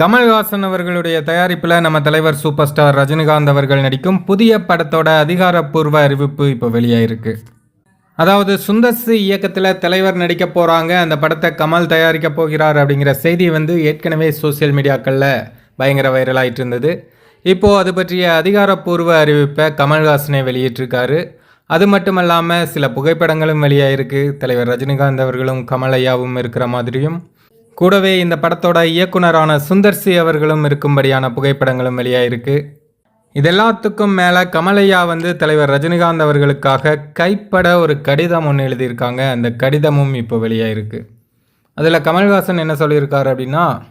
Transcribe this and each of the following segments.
கமல்ஹாசன் அவர்களுடைய தயாரிப்பில் நம்ம தலைவர் சூப்பர் ஸ்டார் ரஜினிகாந்த் அவர்கள் நடிக்கும் புதிய படத்தோட அதிகாரப்பூர்வ அறிவிப்பு இப்போ வெளியாயிருக்கு. அதாவது சுந்தர்சி இயக்கத்தில் தலைவர் நடிக்க போகிறாங்க அந்த படத்தை கமல் தயாரிக்க போகிறார் அப்படிங்கிற செய்தி வந்து ஏற்கனவே சோஷியல் மீடியாக்களில் பயங்கர வைரலாகிட்டு இருந்தது. இப்போது அது பற்றிய அதிகாரப்பூர்வ அறிவிப்பை கமல்ஹாசனே வெளியிட்டிருக்காரு. அது மட்டும் இல்லாமல் சில புகைப்படங்களும் வெளியாகிருக்கு தலைவர் ரஜினிகாந்த் அவர்களும் கமலையாவும் இருக்கிற மாதிரியும். கூடவே இந்த படத்தோட இயக்குனரான சுந்தர்சி அவர்களும் இருக்கும்படியான புகைப்படங்களும் வெளியாயிருக்கு. இதெல்லாத்துக்கும் மேலே கமலையா வந்து தலைவர் ரஜினிகாந்த் அவர்களுக்காக கைப்பட ஒரு கடிதம் ஒன்று எழுதியிருக்காங்க. அந்த கடிதமும் இப்போ வெளியாயிருக்கு. அதில் கமல்ஹாசன் என்ன சொல்லியிருக்காரு அப்படின்னா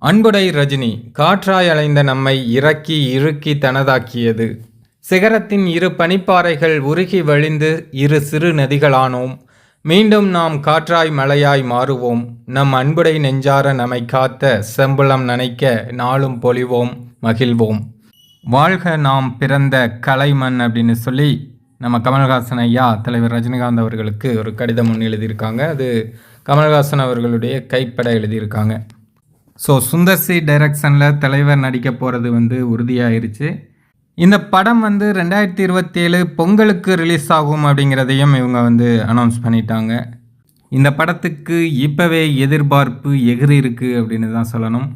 அன்புடை ரஜினி காற்றாய் அலைந்த நம்மை இறக்கி இறுக்கி தனதாக்கியது. சிகரத்தின் இரு பனிப்பாறைகள் உருகி வழிந்து இரு சிறு நதிகளானோம். மீண்டும் நாம் காற்றாய் மலையாய் மாறுவோம். நம் அன்புடை நெஞ்சார நம்மை காத்த செம்பளம் நனைக்க நாளும் பொழிவோம் மகிழ்வோம். வாழ்க நாம் பிறந்த கலைமண் அப்படின்னு சொல்லி நம்ம கமல்ஹாசன் ஐயா தலைவர் ரஜினிகாந்த் அவர்களுக்கு ஒரு கடிதம் ஒன்று எழுதியிருக்காங்க. அது கமல்ஹாசன் அவர்களுடைய கைப்பட எழுதியிருக்காங்க. ஸோ சுந்தர்சி டைரக்ஷனில் தலைவர் நடிக்க போகிறது வந்து உறுதியாயிருச்சு. இந்த படம் வந்து ரெண்டாயிரத்தி இருபத்தேழு பொங்கலுக்கு ரிலீஸ் ஆகும் அப்படிங்கிறதையும் இவங்க வந்து அனௌன்ஸ் பண்ணிட்டாங்க. இந்த படத்துக்கு இப்போவே எதிர்பார்ப்பு எகிரி இருக்கு அப்படின்னு தான் சொல்லணும்.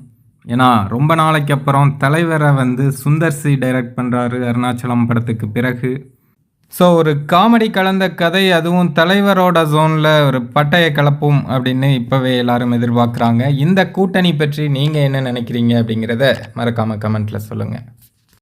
ஏன்னா ரொம்ப நாளைக்கு அப்புறம் தலைவரை வந்து சுந்தர் சி டைரக்ட் பண்ணுறாரு அருணாச்சலம் படத்துக்கு பிறகு. ஸோ ஒரு காமெடி கலந்த கதை அதுவும் தலைவரோட ஜோனில் ஒரு பட்டையை கலப்பும் அப்படின்னு இப்போவே எல்லாரும் எதிர்பார்க்குறாங்க. இந்த கூட்டணி பற்றி நீங்கள் என்ன நினைக்கிறீங்க அப்படிங்கிறத மறக்காமல் கமெண்ட்டில் சொல்லுங்கள்